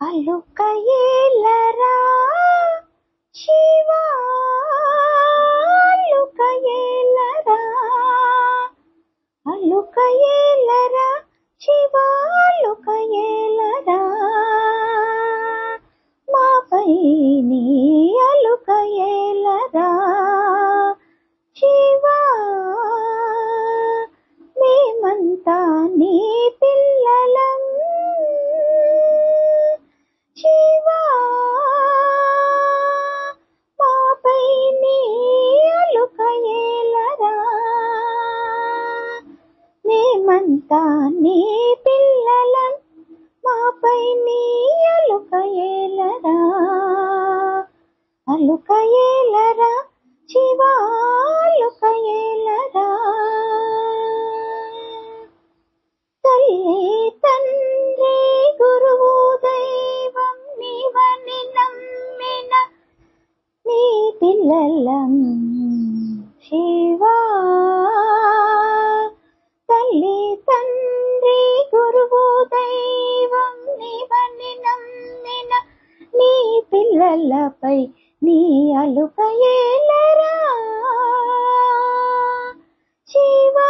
అలుకయేలరా? ఏలరా శివా అలుక ఏలరా అలుక మాపై నీ అలుకయే నీ అలుక ఏలరా అలుక ఏలరా శివా ఏలరా తల్లి తండ్రి గురువు దైవం నీవని నమ్మిన నీ పిల్లలం శివా. పిల్లలపై నీ అలుపయేలరా శివా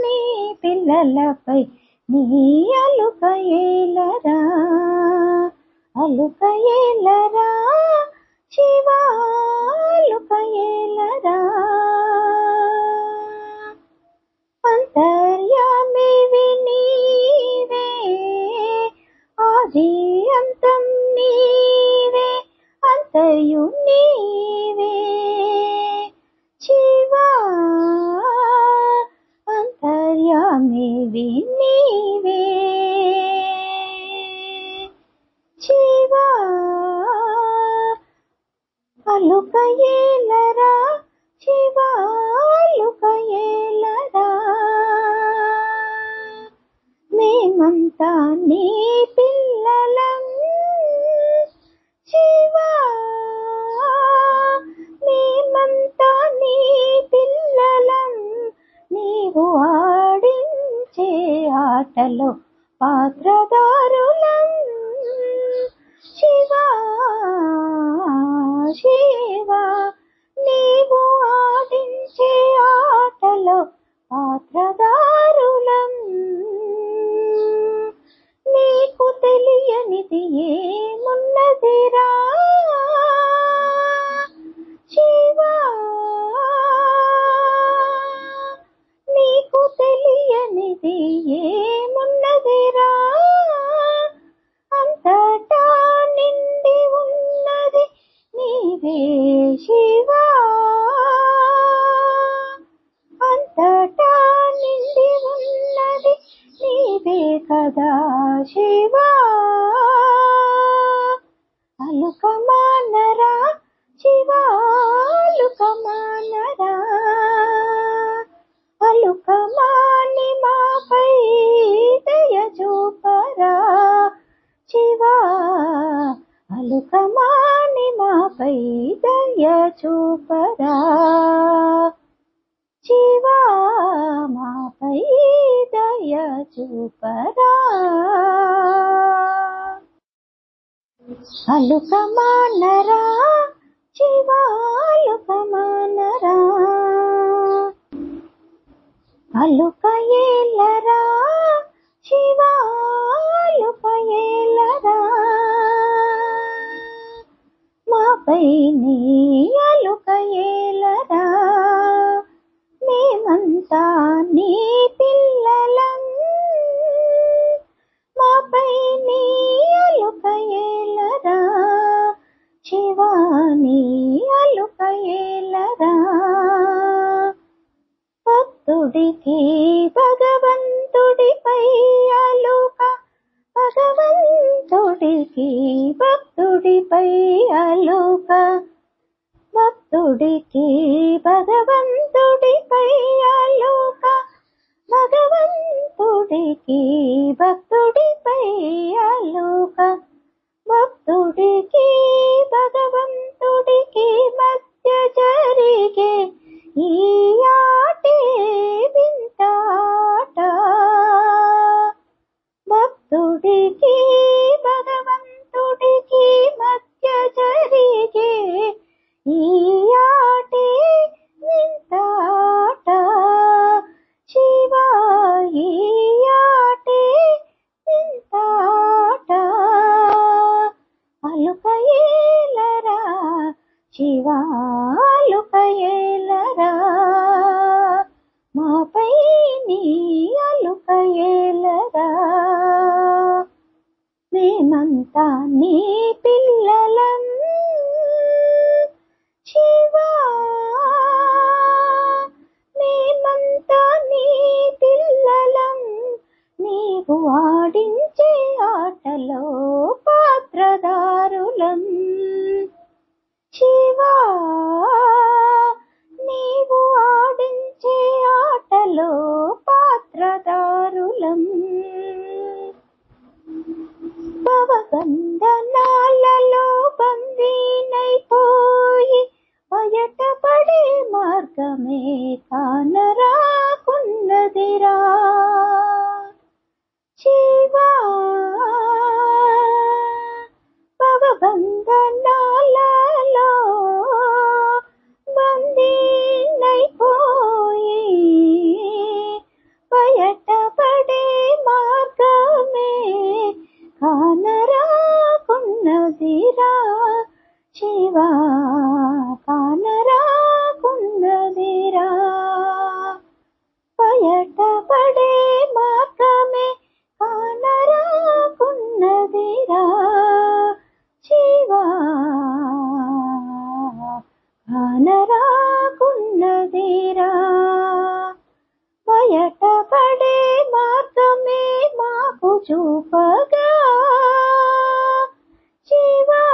నీ పిల్లలపై నీ అలుపయేలరా అలుపయేలరా అలుక ఏలరా? శివా అలుక ఏలరా? అంతర్యామివి నీవే మేమంతా చూపరా అలుక మానరా శివా అలుక ఏలరా శివా ఏలరా మాపై నీ భక్తుడికి భగవంతుడిపై అలుక. భగవంతుడికి భక్తుడిపై అలుక. భక్తుడికి భగవంతుడిపై అలుక. భగవంతుడికి భక్తుడిపై అలుక. భక్తుడికి భగవంతుడికి మేమంతా కానరాకున్నదిరా బయటపడే మార్గమే మాకు చూపగా. శివా!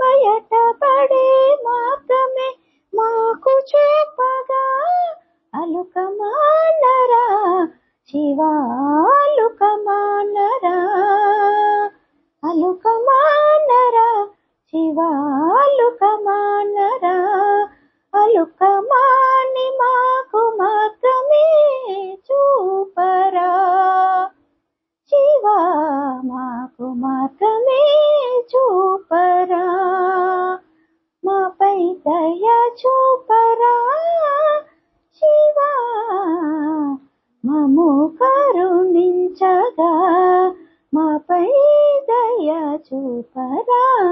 బయటపడే మార్గమే మాకు చూపగా. అలుకమానరా? శివా అలుకమానరా? అలుకమానరా? యొక్క మాని మాకు మార్గమే చూపరా. శివా మాకు మార్గమే చూపరా. మాపై దయ చూపరా. శివా మము కరుణించగా. మాపై దయ చూపరా.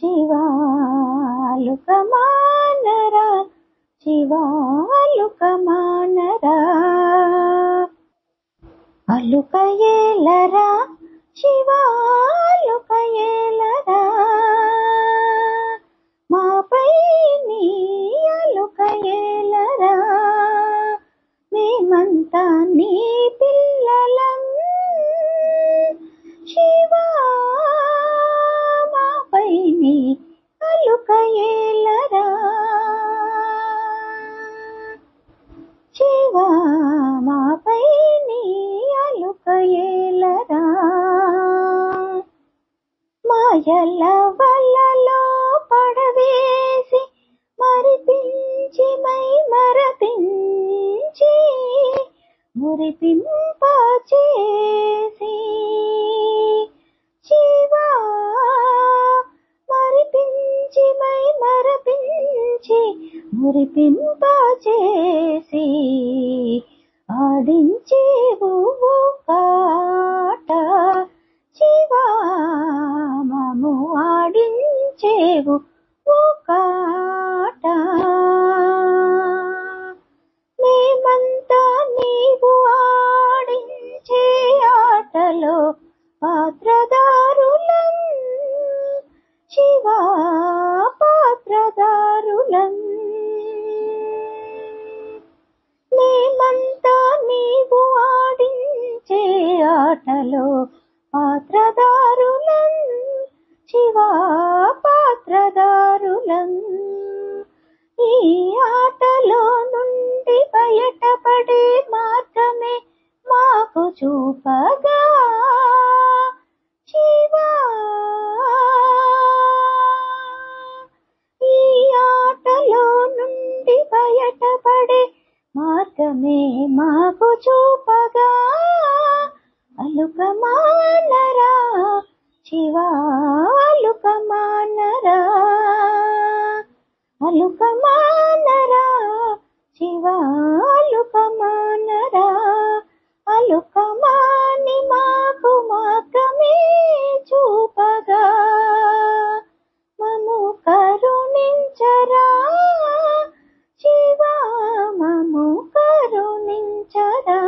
శివాలుకమానరా శివాలుకమానరా. అలుకయేలరా శివాలుకయేలరా. మాపై నీ అలుకయేలరా. మేమంతా నీ మురిపింపచేసి శివా మరిపించి మై మరపించి మురిపింపచేసి ఆడించేవు కాట శివా మము ఆడించేవు ఆటలో పాత్రదారులం శివా పాత్రదారులం. ఈ ఆటలో నుండి బయటపడే మార్గమే మాకు చూపగా కమానరా శివాలు కమానరా అలు కమాని మాకు మాత్రమే చూపగా. మము కరుణించరా శివా మము కరుణించరా.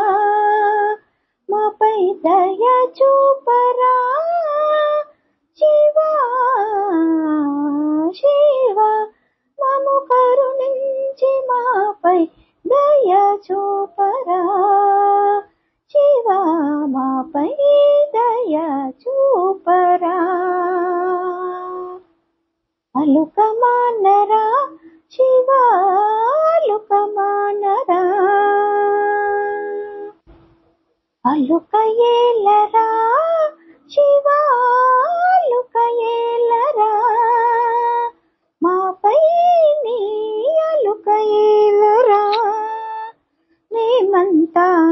మాపై దయ చూపరా శివా శివ. దయ చూపరా శివ మాపై దయ చూపరా అలుకమానరా శివ అలుకమానరా. అలుక ఏలరా శివ सीता